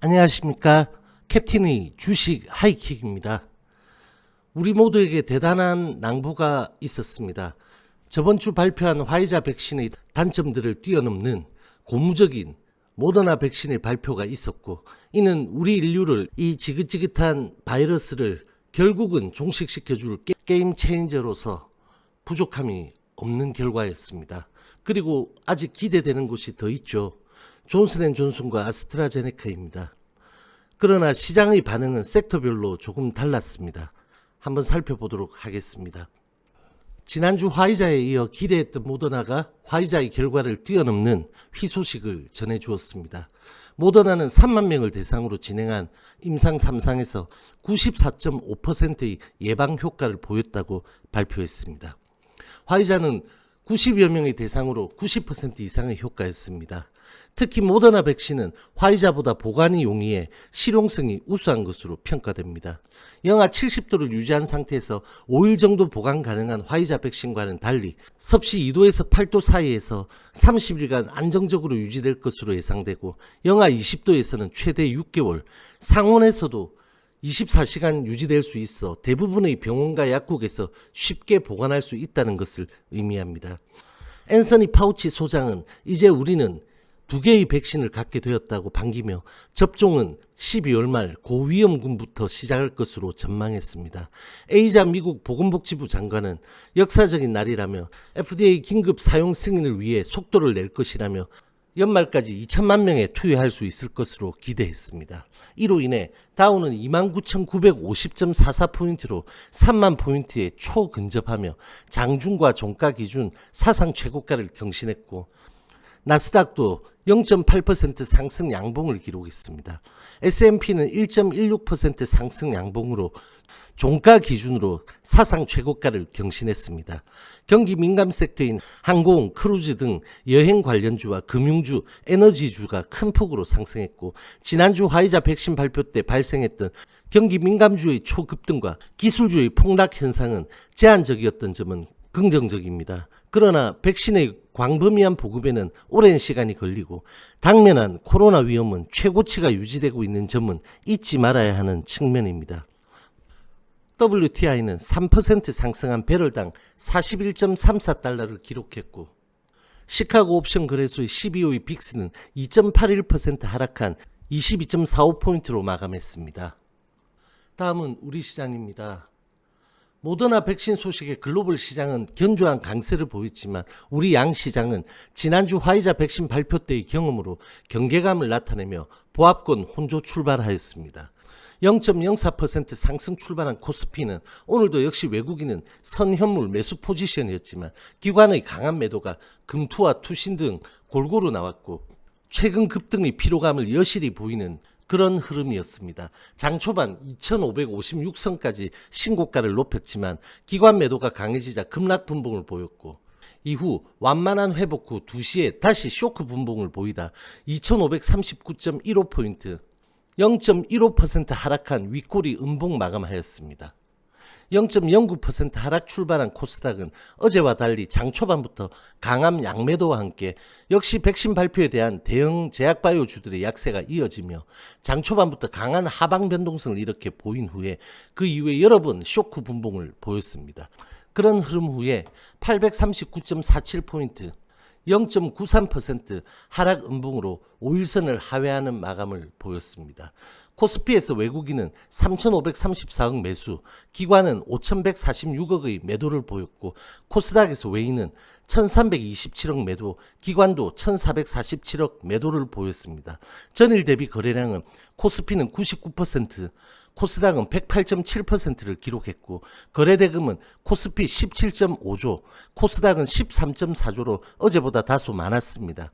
안녕하십니까. 캡틴의 주식 하이킥입니다. 우리 모두에게 대단한 낭보가 있었습니다. 저번 주 발표한 화이자 백신의 단점들을 뛰어넘는 고무적인 모더나 백신의 발표가 있었고, 이는 우리 인류를 이 지긋지긋한 바이러스를 결국은 종식시켜 줄 게- 게임 체인저로서 부족함이 없는 결과였습니다. 그리고 아직 기대되는 곳이 더 있죠. 존슨앤존슨과 아스트라제네카입니다. 그러나 시장의 반응은 섹터별로 조금 달랐습니다. 한번 살펴보도록 하겠습니다. 지난주 화이자에 이어 기대했던 모더나가 화이자의 결과를 뛰어넘는 희소식을 전해주었습니다. 모더나는 3만 명을 대상으로 진행한 임상 3상에서 94.5%의 예방 효과를 보였다고 발표했습니다. 화이자는 90여 명의 대상으로 90% 이상의 효과였습니다. 특히 모더나 백신은 화이자보다 보관이 용이해 실용성이 우수한 것으로 평가됩니다. 영하 70도를 유지한 상태에서 5일 정도 보관 가능한 화이자 백신과는 달리 섭씨 2도에서 8도 사이에서 30일간 안정적으로 유지될 것으로 예상되고 영하 20도에서는 최대 6개월, 상온에서도 24시간 유지될 수 있어 대부분의 병원과 약국에서 쉽게 보관할 수 있다는 것을 의미합니다. 앤서니 파우치 소장은 이제 우리는 두 개의 백신을 갖게 되었다고 반기며 접종은 12월 말 고위험군부터 시작할 것으로 전망했습니다. 에이자 미국 보건복지부 장관은 역사적인 날이라며 FDA 긴급 사용 승인을 위해 속도를 낼 것이라며 연말까지 2천만 명에 투여할 수 있을 것으로 기대했습니다. 이로 인해 다우는 29,950.44포인트로 3만 포인트에 초근접하며 장중과 종가 기준 사상 최고가를 경신했고 나스닥도 0.8% 상승 양봉을 기록했습니다. S&P는 1.16% 상승 양봉으로 종가 기준으로 사상 최고가를 경신했습니다. 경기 민감 섹터인 항공, 크루즈 등 여행 관련주와 금융주, 에너지주가 큰 폭으로 상승했고 지난주 화이자 백신 발표 때 발생했던 경기 민감주의 초급등과 기술주의 폭락 현상은 제한적이었던 점은 긍정적입니다. 그러나 백신의 광범위한 보급에는 오랜 시간이 걸리고 당면한 코로나 위험은 최고치가 유지되고 있는 점은 잊지 말아야 하는 측면입니다. WTI는 3% 상승한 배럴당 41.34달러를 기록했고 시카고 옵션 거래소의 12호의 빅스는 2.81% 하락한 22.45포인트로 마감했습니다. 다음은 우리 시장입니다. 모더나 백신 소식에 글로벌 시장은 견조한 강세를 보였지만 우리 양 시장은 지난주 화이자 백신 발표 때의 경험으로 경계감을 나타내며 보합권 혼조 출발하였습니다. 0.04% 상승 출발한 코스피는 오늘도 역시 외국인은 선현물 매수 포지션이었지만 기관의 강한 매도가 금투와 투신 등 골고루 나왔고 최근 급등의 피로감을 여실히 보이는 그런 흐름이었습니다. 장 초반 2556선까지 신고가를 높였지만 기관 매도가 강해지자 급락 분봉을 보였고 이후 완만한 회복 후 2시에 다시 쇼크 분봉을 보이다 2539.15포인트 0.15% 하락한 윗골이 음봉 마감하였습니다. 0.09% 하락 출발한 코스닥은 어제와 달리 장 초반부터 강한 양매도와 함께 역시 백신 발표에 대한 대형 제약바이오주들의 약세가 이어지며 장 초반부터 강한 하방 변동성을 이렇게 보인 후에 그 이후에 여러 번 쇼크 분봉을 보였습니다. 그런 흐름 후에 839.47포인트 0.93% 하락 음봉으로 5일선을 하회하는 마감을 보였습니다. 코스피에서 외국인은 3,534억 매수, 기관은 5,146억의 매도를 보였고 코스닥에서 외인은 1,327억 매도, 기관도 1,447억 매도를 보였습니다. 전일 대비 거래량은 코스피는 99%, 코스닥은 108.7%를 기록했고 거래대금은 코스피 17.5조, 코스닥은 13.4조로 어제보다 다소 많았습니다.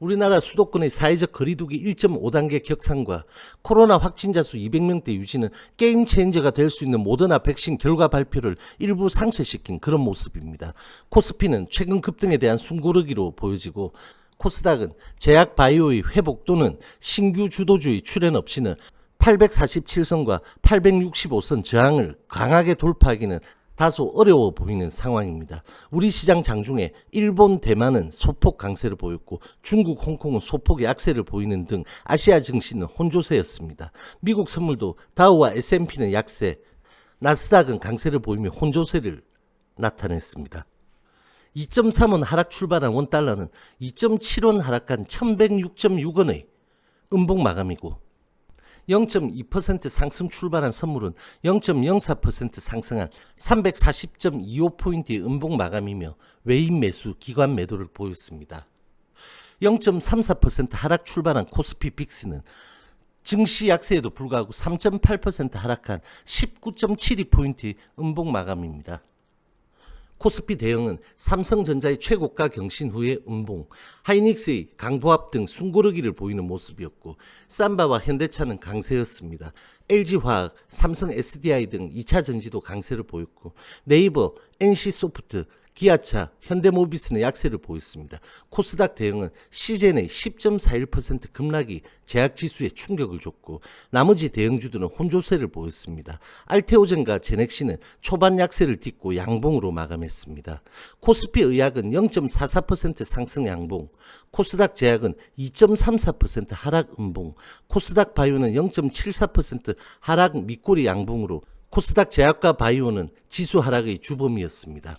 우리나라 수도권의 사회적 거리두기 1.5단계 격상과 코로나 확진자 수 200명대 유지는 게임 체인저가 될 수 있는 모더나 백신 결과 발표를 일부 상쇄시킨 그런 모습입니다. 코스피는 최근 급등에 대한 숨고르기로 보여지고 코스닥은 제약 바이오의 회복 또는 신규 주도주의 출현 없이는 847선과 865선 저항을 강하게 돌파하기는 다소 어려워 보이는 상황입니다. 우리 시장 장중에 일본, 대만은 소폭 강세를 보였고 중국, 홍콩은 소폭의 약세를 보이는 등 아시아 증시는 혼조세였습니다. 미국 선물도 다우와 S&P는 약세, 나스닥은 강세를 보이며 혼조세를 나타냈습니다. 2.3원 하락 출발한 원달러는 2.7원 하락한 1106.6원의 음봉 마감이고 0.2% 상승 출발한 선물은 0.04% 상승한 340.25포인트의 음봉 마감이며 외인 매수 기관 매도를 보였습니다. 0.34% 하락 출발한 코스피 빅스는 증시 약세에도 불구하고 3.8% 하락한 19.72포인트 음봉 마감입니다. 코스피 대형은 삼성전자의 최고가 경신 후에 음봉, 하이닉스의 강보합 등 숨고르기를 보이는 모습이었고 삼바와 현대차는 강세였습니다. LG화학, 삼성 SDI 등 2차 전지도 강세를 보였고 네이버, NC소프트, 기아차, 현대모비스는 약세를 보였습니다. 코스닥 대형은 시젠의 10.41% 급락이 제약지수에 충격을 줬고 나머지 대형주들은 혼조세를 보였습니다. 알테오젠과 제넥시는 초반 약세를 딛고 양봉으로 마감했습니다. 코스피 의학은 0.44% 상승 양봉, 코스닥 제약은 2.34% 하락 음봉, 코스닥 바이오는 0.74% 하락 밑꼬리 양봉으로 코스닥 제약과 바이오는 지수 하락의 주범이었습니다.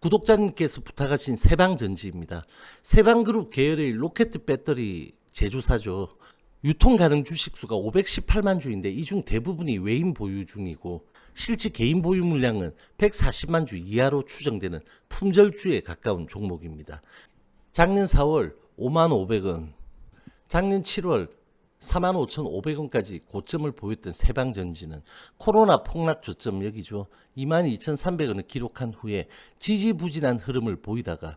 구독자님께서 부탁하신 세방전지입니다. 세방그룹 계열의 로켓 배터리 제조사죠. 유통 가능 주식 수가 518만 주인데 이 중 대부분이 외인 보유 중이고 실제 개인 보유 물량은 140만 주 이하로 추정되는 품절주에 가까운 종목입니다. 작년 4월 5만 500원, 작년 7월 45,500원까지 고점을 보였던 세방전지는 코로나 폭락 조점 여기죠. 22,300원을 기록한 후에 지지부진한 흐름을 보이다가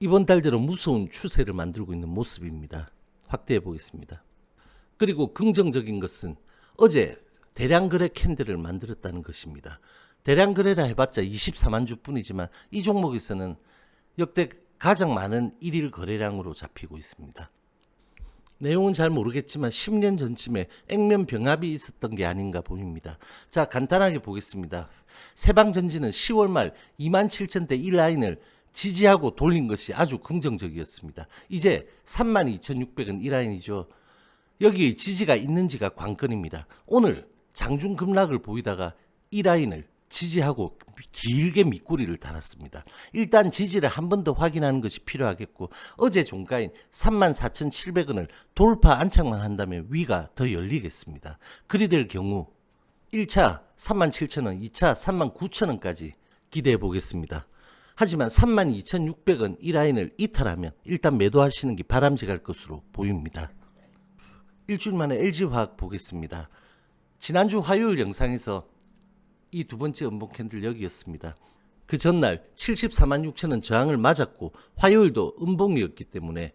이번 달대로 무서운 추세를 만들고 있는 모습입니다. 확대해 보겠습니다. 그리고 긍정적인 것은 어제 대량 거래 캔들을 만들었다는 것입니다. 대량 거래라 해봤자 24만 주뿐이지만 이 종목에서는 역대 가장 많은 일일 거래량으로 잡히고 있습니다. 내용은 잘 모르겠지만 10년 전쯤에 액면 병합이 있었던 게 아닌가 보입니다. 자, 간단하게 보겠습니다. 세방전지는 10월 말 27,000대 이 라인을 지지하고 돌린 것이 아주 긍정적이었습니다. 이제 32,600은 이 라인이죠. 여기 지지가 있는지가 관건입니다. 오늘 장중 급락을 보이다가 이 라인을 지지하고 길게 밑꼬리를 달았습니다. 일단 지지를 한 번 더 확인하는 것이 필요하겠고 어제 종가인 34,700원을 돌파 안착만 한다면 위가 더 열리겠습니다. 그리 될 경우 1차 37,000원, 2차 39,000원까지 기대해 보겠습니다. 하지만 32,600원 이 라인을 이탈하면 일단 매도하시는 게 바람직할 것으로 보입니다. 일주일 만에 LG화학 보겠습니다. 지난주 화요일 영상에서 이 두 번째 음봉 캔들 여기였습니다. 그 전날 74만 6천 원 저항을 맞았고 화요일도 음봉이었기 때문에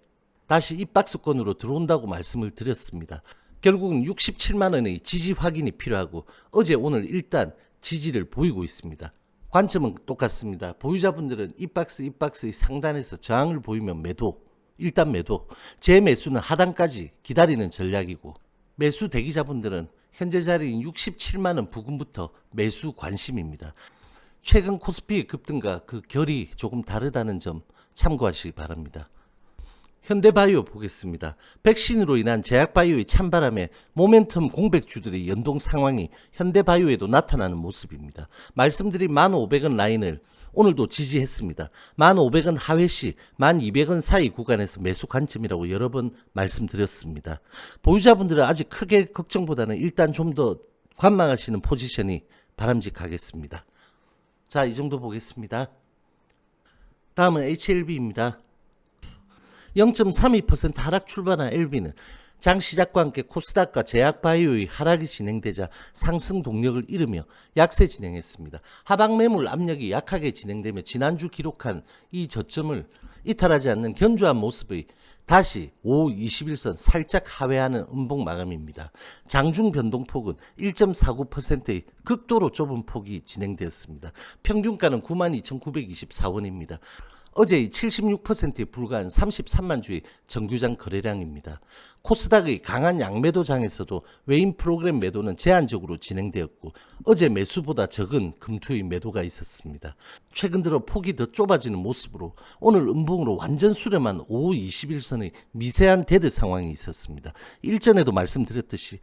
다시 이 박스권으로 들어온다고 말씀을 드렸습니다. 결국은 67만 원의 지지 확인이 필요하고 어제 오늘 일단 지지를 보이고 있습니다. 관점은 똑같습니다. 보유자분들은 이 박스 이 박스의 상단에서 저항을 보이면 매도, 일단 매도. 제 매수는 하단까지 기다리는 전략이고 매수 대기자분들은 현재 자리인 67만 원 부근부터 매수 관심입니다. 최근 코스피의 급등과 그 결이 조금 다르다는 점 참고하시기 바랍니다. 현대바이오 보겠습니다. 백신으로 인한 제약바이오의 찬바람에 모멘텀 공백주들의 연동 상황이 현대바이오에도 나타나는 모습입니다. 말씀드린 1,500원 라인을 오늘도 지지했습니다. 1,500원 하회시 1,200원 사이 구간에서 매수 관점이라고 여러 번 말씀드렸습니다. 보유자분들은 아직 크게 걱정보다는 일단 좀 더 관망하시는 포지션이 바람직하겠습니다. 자, 이 정도 보겠습니다. 다음은 HLB입니다. 0.32% 하락 출발한 LB는 장 시작과 함께 코스닥과 제약바이오의 하락이 진행되자 상승 동력을 잃으며 약세 진행했습니다. 하방 매물 압력이 약하게 진행되며 지난주 기록한 이 저점을 이탈하지 않는 견조한 모습의 다시 5, 21선 살짝 하회하는 음봉 마감입니다. 장중 변동폭은 1.49%의 극도로 좁은 폭이 진행되었습니다. 평균가는 92,924원입니다. 어제의 76%에 불과한 33만 주의 정규장 거래량입니다. 코스닥의 강한 양매도장에서도 외인 프로그램 매도는 제한적으로 진행되었고 어제 매수보다 적은 금투의 매도가 있었습니다. 최근 들어 폭이 더 좁아지는 모습으로 오늘 음봉으로 완전 수렴한 5 21선의 미세한 데드 상황이 있었습니다. 일전에도 말씀드렸듯이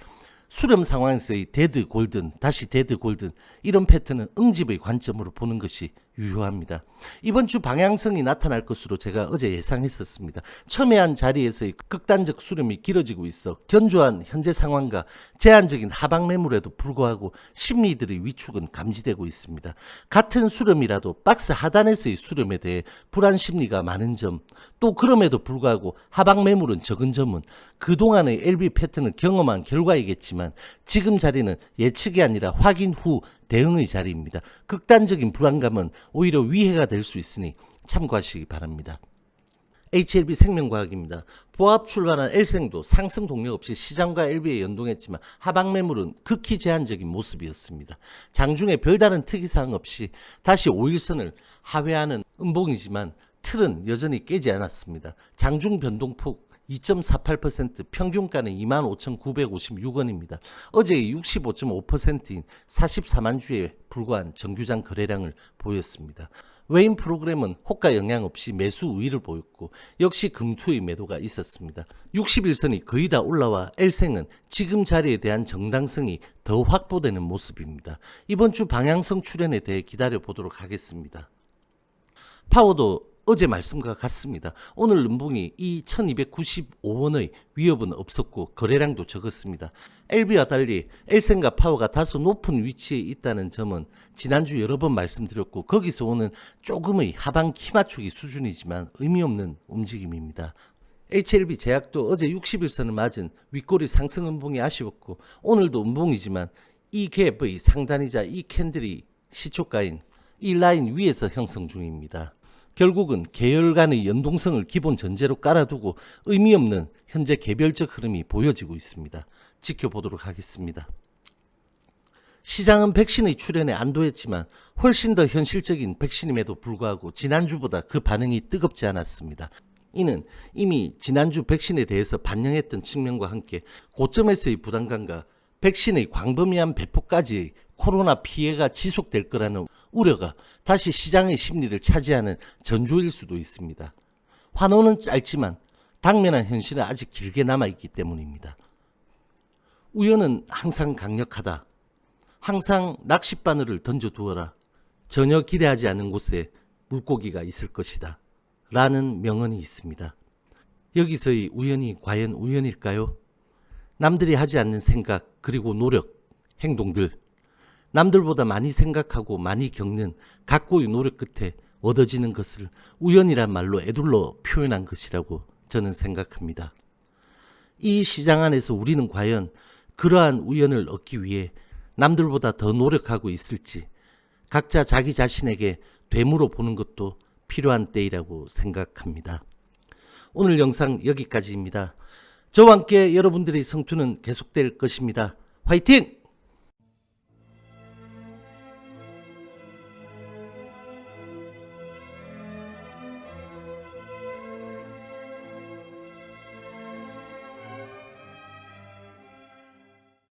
수렴 상황에서의 데드 골든, 다시 데드 골든 이런 패턴은 응집의 관점으로 보는 것이 유효합니다. 이번 주 방향성이 나타날 것으로 제가 어제 예상했었습니다. 첨예한 자리에서의 극단적 수렴이 길어지고 있어 견조한 현재 상황과 제한적인 하방 매물에도 불구하고 심리들의 위축은 감지되고 있습니다. 같은 수렴이라도 박스 하단에서의 수렴에 대해 불안 심리가 많은 점, 또 그럼에도 불구하고 하방 매물은 적은 점은 그동안의 LB 패턴을 경험한 결과이겠지만 지금 자리는 예측이 아니라 확인 후 대응의 자리입니다. 극단적인 불안감은 오히려 위해가 될 수 있으니 참고하시기 바랍니다. HLB 생명과학입니다. 보합 출발한 L생도 상승 동력 없이 시장과 LB에 연동했지만 하방 매물은 극히 제한적인 모습이었습니다. 장중에 별다른 특이사항 없이 다시 5일선을 하회하는 음봉이지만 틀은 여전히 깨지 않았습니다. 장중 변동폭 2.48% 평균가는 25,956원입니다. 어제의 65.5%인 44만 주에 불과한 정규장 거래량을 보였습니다. 외인 프로그램은 호가 영향 없이 매수 우위를 보였고 역시 금투의 매도가 있었습니다. 61선이 거의 다 올라와 L생은 지금 자리에 대한 정당성이 더 확보되는 모습입니다. 이번 주 방향성 출현에 대해 기다려 보도록 하겠습니다. 파워도 어제 말씀과 같습니다. 오늘 음봉이 이 1295원의 위협은 없었고 거래량도 적었습니다. LB와 달리 엘센과 파워가 다소 높은 위치에 있다는 점은 지난주 여러 번 말씀드렸고 거기서 오는 조금의 하방 키 맞추기 수준이지만 의미 없는 움직임입니다. HLB 제약도 어제 60일선을 맞은 윗꼬리 상승 음봉이 아쉬웠고 오늘도 음봉이지만 이 갭의 상단이자 이 캔들이 시초가인 이 라인 위에서 형성 중입니다. 결국은 계열 간의 연동성을 기본 전제로 깔아두고 의미 없는 현재 개별적 흐름이 보여지고 있습니다. 지켜보도록 하겠습니다. 시장은 백신의 출현에 안도했지만 훨씬 더 현실적인 백신임에도 불구하고 지난주보다 그 반응이 뜨겁지 않았습니다. 이는 이미 지난주 백신에 대해서 반영했던 측면과 함께 고점에서의 부담감과 백신의 광범위한 배포까지 코로나 피해가 지속될 거라는 우려가 다시 시장의 심리를 차지하는 전조일 수도 있습니다. 환호는 짧지만 당면한 현실은 아직 길게 남아있기 때문입니다. 우연은 항상 강력하다. 항상 낚싯바늘을 던져두어라. 전혀 기대하지 않은 곳에 물고기가 있을 것이다. 라는 명언이 있습니다. 여기서의 우연이 과연 우연일까요? 남들이 하지 않는 생각, 그리고 노력, 행동들, 남들보다 많이 생각하고 많이 겪는 각고의 노력 끝에 얻어지는 것을 우연이란 말로 애둘러 표현한 것이라고 저는 생각합니다. 이 시장 안에서 우리는 과연 그러한 우연을 얻기 위해 남들보다 더 노력하고 있을지 각자 자기 자신에게 되물어 보는 것도 필요한 때이라고 생각합니다. 오늘 영상 여기까지입니다. 저와 함께 여러분들의 성투는 계속될 것입니다. 화이팅!